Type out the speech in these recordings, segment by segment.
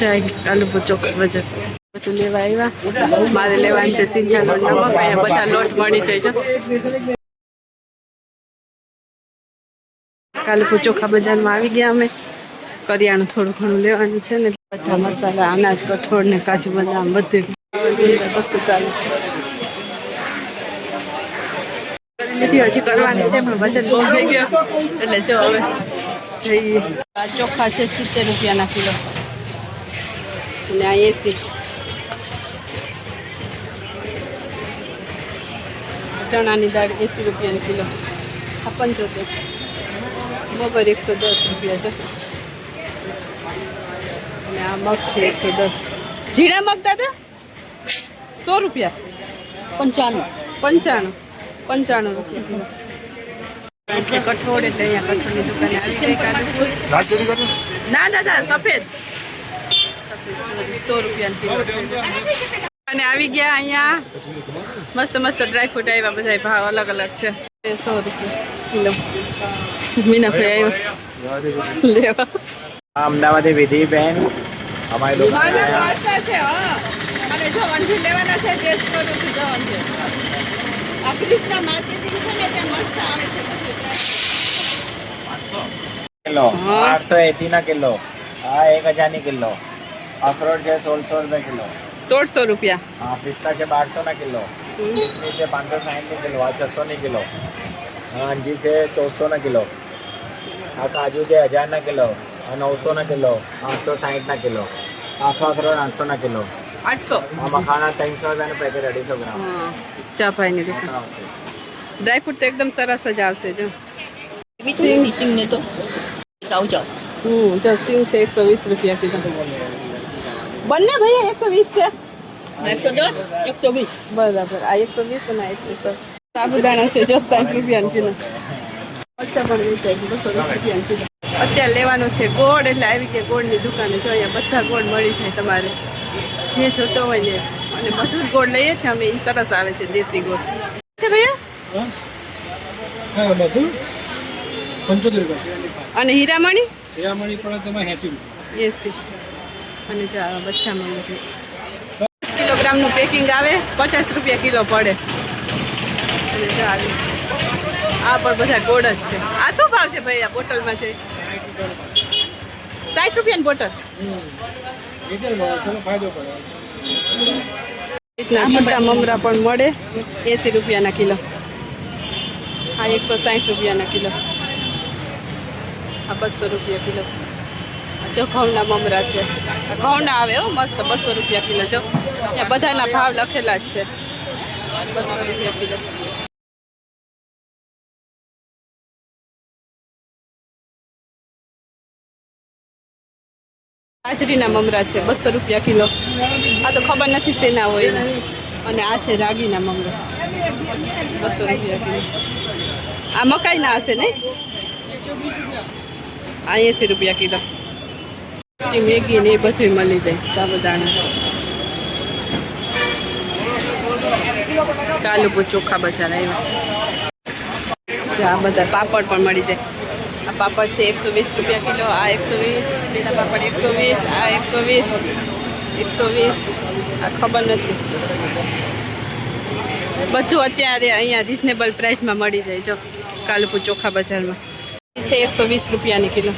કાલુપુર ચોખા બજાર બધું લેવા આવ્યા. મારે લેવાનું છે સિંગલ નમક અહીંયા બધા લોટ મળી જાય છે. કાલુપુર ચોખા બજારમાં આવી ગયા અમે. કરિયાણું થોડું ઘણું લેવાનું છે ને, બધા મસાલા, અનાજ, કઠોળ ને કાજુ બદામ બધું. બસો છે. નથી, હજી કરવાની છે, પણ વજન બહુ થઈ ગયો. એટલે જો હવે જઈએ. ચોખા છે, સિત્તેર રૂપિયાના કિલો. અને આ એસી ચણાની દાળ એસી રૂપિયાની કિલો. આ પંચોતેર બપોર એકસો દસ રૂપિયા છે. અને આ મગ છે એકસો દસ. ઝીણા મગ દાદા? સો રૂપિયા. પંચાણું. પંચાણું. પંચાણું રૂપિયા. કઠોળ એટલે અહીંયા કઠોળની દુકાને આવી ના ના દાદા સફેદ. સો રૂપિયા અને આવી ગયા અહીંયા મસ્ત મસ્ત ડ્રાયફ્રૂટ આવ્યા બધા ભાવ અલગ અલગ છે. સો રૂપિયા કિલો. મીના ભાઈ આવ્યો. લેવા. અમદાવાદ અમદાવાદી વિધિ બેન. અમારી દુકાન અને જો વંજી લેવાના છે ટેસ્ટ કરું જવાનું છે. આ ક્રિષ્ના માર્કેટિંગ છે ને તે મસ્ત આવે છે કિલો. હા. આઠસો એસી ના કિલો. આ એક હજારની કિલો. અખરોટ છે સોળસો રૂપિયા કિલો સોળસો રૂપિયા આ પિસ્તા છે બારસો ના કિલો કિસમિસ છે પાંચસો સાઠની કિલો આ છસો ની કિલો આ અંજી છે ચૌદસો ના કિલો આ કાજુ છે હજાર ના કિલો આ નવસો ના કિલો આઠસો સાઠ ના કિલો આખો અખરોટ આઠસો ના કિલો આઠસો આ મખાના ત્રણસો રૂપિયાનું પેકેટ અઢીસો ગ્રામ હા ચા ભાઈની દુકાન આવશે ડ્રાયફ્રૂટ તો એકદમ સરસ જ આવશે જો મીઠું સિંગને તો આવજો હમ જો સિંગ છે એકસો વીસ રૂપિયા કિલો બંને ભૈયા એકસો વીસ છે. એકસો દસ એકસો વીસ. બરાબર. આ એકસો વીસ અને એકસો દસ. સાબુદાણા છે જો સાઠ રૂપિયા કિલો. મરચાં પણ વેચાય છે બસો વીસ રૂપિયાનો કિલો. અત્યારે લેવાનું છે ગોળ એટલે આવી ગયા ગોળની દુકાને જો અહીંયા બધા ગોળ મળી જાય તમારે. જે જોતો હોય ને અને બધું જ ગોળ લઈએ છીએ અમે એ સરસ આવે છે દેશી ગોળ. છે ભૈયા? બધું. પંચોતેર રૂપિયા અને હીરામણી? હીરામણી પણ તમે એસી રૂપિયા. એસી. અને બચ્ચા આવા બધા. મળી દસ કિલોગ્રામનું પેકિંગ આવે, પચાસ રૂપિયા કિલો પડે. અને જો આવી આ પણ બધા ગોળ જ છે. આ શું ભાવ છે ભાઈ, આ બોટલમાં છે? સાઠ રૂપિયાની બોટલ. રીતના મમરા પણ મળે, એંસી રૂપિયાના કિલો. આ એકસો સાઠ રૂપિયાના કિલો. આ બસો રૂપિયા કિલો. જો ઘઉંના મમરા છે. ઘઉંના આવે હો, મસ્ત બસો રૂપિયા કિલો. જો ત્યાં બધાના ભાવ લખેલા જ છે. બસો રૂપિયા કિલો. બાજરીના મમરા છે, બસો રૂપિયા કિલો. આ તો ખબર નથી શેના હોય. અને આ છે રાગીના મમરા. બસો રૂપિયા કિલો. આ મકાઈના હશે ને? આ એંસી રૂપિયા કિલો. મેગી ને એ બધું મળી જાય, સાબુદાણા. કાલુપુર ચોખા બજાર આવ્યા. આ બધા પાપડ પણ મળી જાય. આ પાપડ છે એકસો વીસ રૂપિયા કિલો, આ એકસો વીસ પેલા પાપડ એકસો વીસ, આ એકસો વીસ એકસો વીસ. આ ખબર નથી. બધું અત્યારે અહીંયા રિઝનેબલ પ્રાઇસમાં મળી જાય, જો. કાલુપુર ચોખા બજારમાં. છે એકસો વીસ રૂપિયાની કિલો.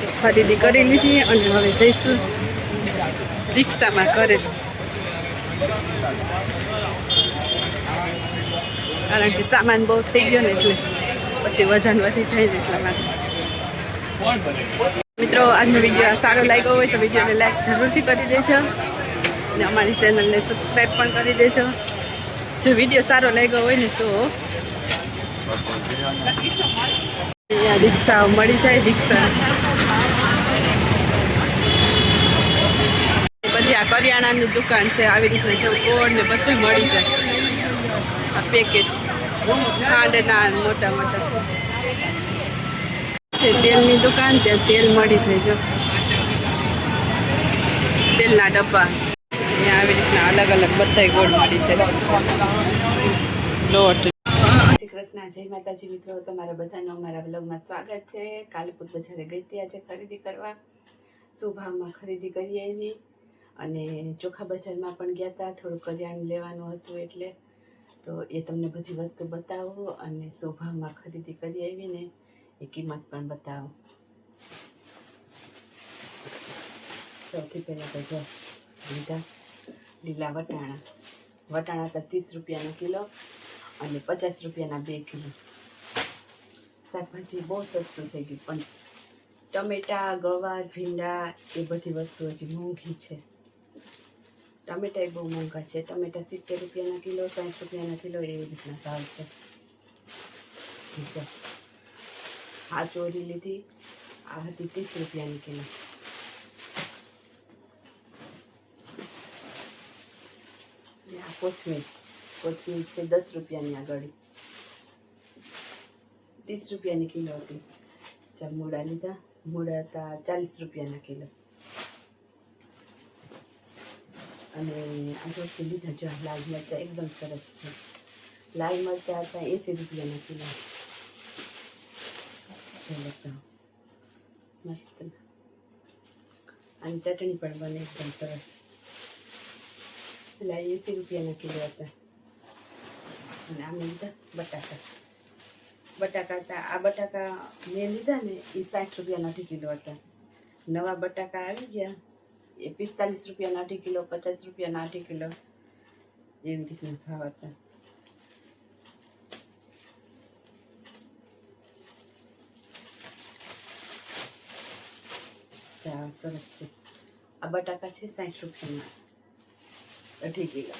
ખરીદી કરી લીધી અને હવે જઈશું રિક્ષામાં ઘરે. કારણ કે સામાન બહુ થઈ ગયો ને એટલે પછી વજન વધી જાય ને એટલા માટે. મિત્રો, આજનો વીડિયો સારો લાગ્યો હોય તો વિડીયોને લાઈક જરૂરથી કરી દેજો અને અમારી ચેનલને સબસ્ક્રાઈબ પણ કરી દેજો. જો વીડિયો સારો લાગ્યો હોય ને તો રિક્ષા મળી જાય, રિક્ષા આ કરિયાણાની દુકાન છે. આવી રીતના જો ગોળ ને બધું મળી જાય. આ પેકેટ ખાંડના મોટા મોટા. છે તેલની દુકાન, ત્યાં તેલ મળી જાય જો. તેલના ડબ્બા. અહીંયા આવી રીતના અલગ અલગ બધાય ગોળ મળી જાય. લોટ. કૃષ્ણ, જય માતાજી મિત્રો. તમારા બધાનું અમારા બ્લોગમાં સ્વાગત છે. કાલપુર બજારે ગઈ હતી. આજે ખરીદી કરવા. સુભાવમાં ખરીદી કરી આવી. અને ચોખા બજારમાં પણ ગયા હતા થોડું કરિયાણું લેવાનું હતું એટલે. તો એ તમને બધી વસ્તુ બતાવો અને શોભામાં ખરીદી કરી આવીને એ કિંમત પણ બતાવો. સૌથી પહેલાં તો જો, લીધા લીલા વટાણા. વટાણા હતા ત્રીસ રૂપિયાનો કિલો અને પચાસ રૂપિયાના બે કિલો. શાકભાજી બહુ સસ્તું થઈ ગયું, પણ ટમેટા, ગવાર, ભીંડા એ બધી વસ્તુ હજી મોંઘી છે. ટમેટા બહુ મોંઘા છે. ટમેટા સિત્તેર રૂપિયાના કિલો, સાઠ રૂપિયાના કિલો એવી રીતના ભાવ છે. આ ચોરી લીધી. આ હતી ત્રીસ રૂપિયાની કિલો. આ કોથમીર. કોથમીર છે દસ રૂપિયાની આગળ. ત્રીસ રૂપિયાની કિલો હતી. ચાલ મૂળા લીધા. મૂળા હતા ચાલીસ રૂપિયાના કિલો. અને આ વસ્તુ લીધા જો લાલ મરચાં એકદમ સરસ છે. લાલ મરચાં હતા, એંસી રૂપિયાના કિલો. મસ્ત. અને ચટણી પણ બને એકદમ સરસ. પેલા એંસી રૂપિયાના કિલો હતા. અને આમે લીધા બટાકા. બટાકા હતા, આ બટાકા મેં લીધા ને એ સાઠ રૂપિયાના નથી કિલો હતા. નવા બટાકા આવી ગયા. એ પિસ્તાલીસ રૂપિયાના અઢી કિલો પચાસ રૂપિયાના અઢી કિલો એવી રીતના ભાવ હતા તો આ સરસ છે આ બટાકા છે સાઠ રૂપિયાના અઢી કિલો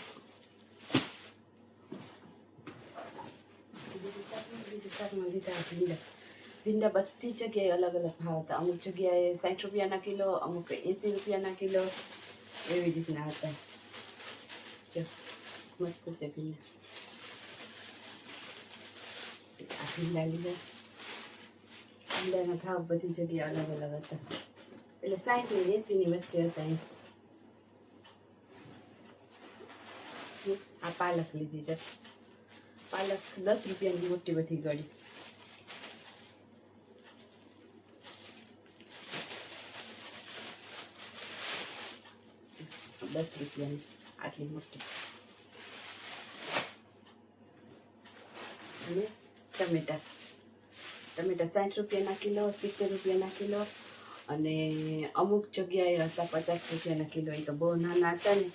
બીજું શાકમાં બીજું શાકમાં લીધા ભીંડા ભીંડા બધી જગ્યાએ અલગ અલગ ભાવ હતા અમુક જગ્યાએ સાઠ રૂપિયાના કિલો અમુક એંસી રૂપિયાના કિલો એવી રીતના હતા જો મસ્ત છે ભીંડા આ ભીંડા લીધા ભીંડાના ભાવ બધી જગ્યાએ અલગ અલગ હતા એટલે સાઠ ને એંસીની વચ્ચે હતા એમ આ પાલક લીધી છે પાલક દસ રૂપિયાની મોટી બધી ગળી દસ રૂપિયાની આટલી મોટી. અને ટમેટા. ટમેટા સાઠ રૂપિયાના કિલો, સિત્તેર રૂપિયાના કિલો અને અમુક જગ્યાએ હતા પચાસ રૂપિયાના કિલો. એ તો બહુ નાના હતા ને.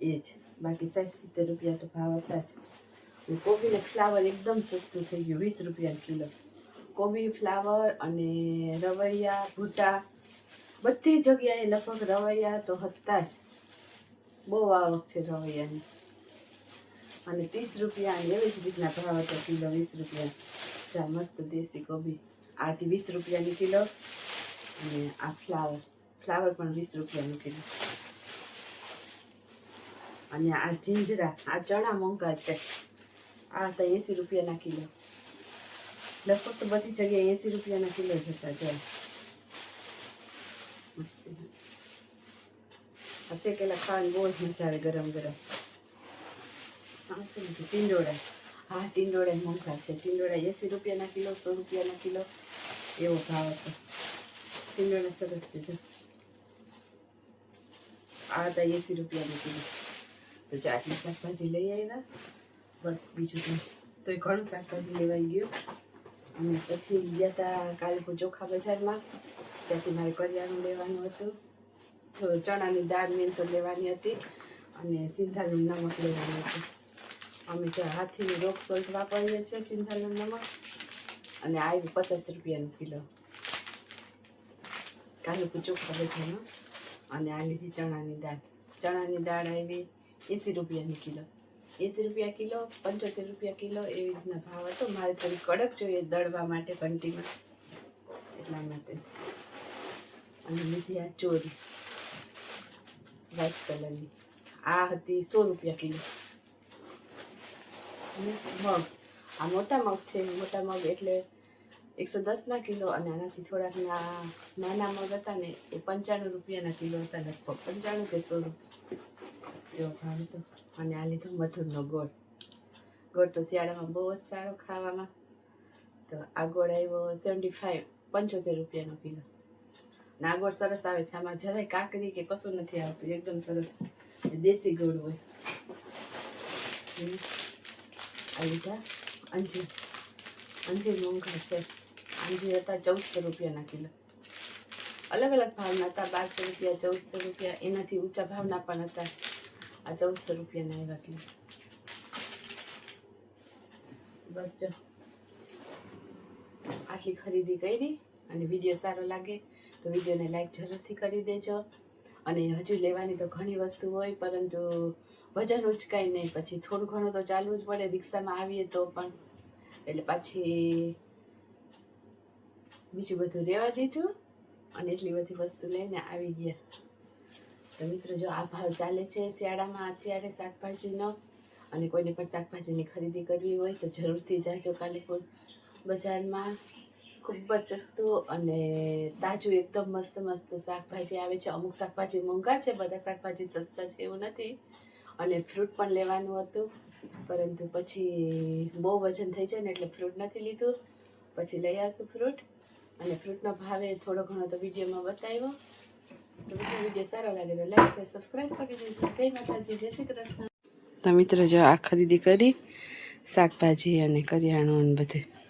એ જ. બાકી સાઠ, સિત્તેર રૂપિયા તો ભાવ હતા જ. કોબીને ફ્લાવર એકદમ સસ્તું થઈ ગયું, વીસ રૂપિયા કિલો. કોબી ફ્લાવર અને રવૈયા, ભૂટા, બધી જગ્યાએ લગભગ રવૈયા તો હતા જ. બહુ આવક છે રવૈયાની અને ત્રીસ રૂપિયા અને એવી જ રીતના ભાવ હતો કિલો વીસ રૂપિયા. જા મસ્ત દેશી કોબી. આથી વીસ રૂપિયાની કિલો અને આ ફ્લાવર. ફ્લાવર પણ વીસ રૂપિયાનું કિલો. અને આ જીંજરા, આ ચણા મોંઘા છે. આ હતા એંસી રૂપિયાના કિલો. લગભગ તો બધી જગ્યાએ એંસી રૂપિયાના કિલો જ હતા જો મસ્ત આ શેકેલા ખાવાની બહુ જ મજા આવે ગરમ ગરમ ટીંડોળા હા ટીંડોળા મોંઘા છે ટીંડોળા એંસી રૂપિયાના કિલો સો રૂપિયાના કિલો એવો ભાવ હતો ટીંડોળા સરસ છે આ હતા એંસી રૂપિયાની કિલો તો ચાટની શાકભાજી લઈ આવ્યા બસ બીજું તો તોય ઘણું શાકભાજી લેવાઈ ગયું અને પછી ગયા હતા કાલે ચોખા બજારમાં ત્યાંથી મારે કરિયાણું લેવાનું હતું ચણાની દાળ મેન તો લેવાની હતી અને સિંધાલું નમક લેવાનું હતું. અમે જે હાથીની રોક સોલ્ટ વાપરીએ છીએ સિંધાલું નમક. અને આવ્યું પચાસ રૂપિયાનું કિલો. કાલુપુર ચોખા બજારમાં અને આ લીધી ચણાની દાળ. ચણાની દાળ આવી એંસી રૂપિયાની કિલો. એંસી રૂપિયા કિલો, પંચોતેર રૂપિયા કિલો એવી રીતના ભાવ હતો. મારે થોડી કડક જોઈએ દળવા માટે ઘંટીમાં. એટલા માટે. અને લીધી આ ચોરી. વ્હાઈટ કલરની આ હતી સો રૂપિયા કિલો. મગ. આ મોટા મગ છે. મોટા મગ એટલે એકસો દસના કિલો અને આનાથી થોડાક નાના મગ હતા ને એ પંચાણું રૂપિયાના કિલો હતા, લગભગ પંચાણું કે સો રૂપિયા. એવો ભાવ હતો. અને આ લીધો મધુરનો ગોળ. ગોળ તો શિયાળામાં બહુ જ સારો ખાવામાં. તો આ ગોળ આવ્યો સેવન્ટી ફાઈવ પંચોતેર રૂપિયાનો કિલો. નાગોળ સરસ આવે છે. આમાં જરાય કાકરી કે કશું નથી આવતું. એકદમ સરસ. દેશી ગોળ હોય. આ લીધા. અંજીર. અંજીર મોંઘા છે. અંજીર હતા ચૌદસો રૂપિયાના કિલો. અલગ અલગ ભાવના હતા. બારસો રૂપિયા, ચૌદસો રૂપિયા. એનાથી ઊંચા ભાવના પણ હતા. આ ચૌદસો રૂપિયાના એવા કિલો. બસ જો. આટલી ખરીદી કરી. અને વીડિયો સારો લાગે તો વિડીયોને લાઇક જરૂરથી કરી દેજો. અને હજુ લેવાની તો ઘણી વસ્તુ હોય, પરંતુ વજન ઉચકાય નહીં. પછી થોડું ઘણું તો ચાલવું જ પડે, રિક્ષામાં આવીએ તો પણ. એટલે પાછી બીજું બધું રહેવા દીધું અને એટલી બધી વસ્તુ લઈને આવી ગયા. તો મિત્રો, જો આ ભાવ ચાલે છે શિયાળામાં, અત્યારે શાકભાજીનો અને કોઈને પણ શાકભાજીની ખરીદી કરવી હોય તો જરૂરથી જાજો કાલીપુર બજારમાં. ખૂબ જ સસ્તું અને તાજું એકદમ મસ્ત મસ્ત શાકભાજી આવે છે. અમુક શાકભાજી મોંઘા છે, બધા શાકભાજી સસ્તા છે એવું નથી. અને ફ્રૂટ પણ લેવાનું હતું. પરંતુ પછી બહુ વજન થઈ જાય ને એટલે ફ્રૂટ નથી લીધું. પછી લઈ આવશું ફ્રૂટ અને ફ્રૂટનો ભાવે થોડો ઘણો તો વિડીયોમાં બતાવ્યો. તો વીડિયો સારો લાગે તો લાઈક શેર સબસ્ક્રાઈબ કરી દેજો. જય માતાજી, જય શ્રી કૃષ્ણ. તો મિત્રો, જો આ ખરીદી કરી, શાકભાજી અને કરિયાણું અને બધું.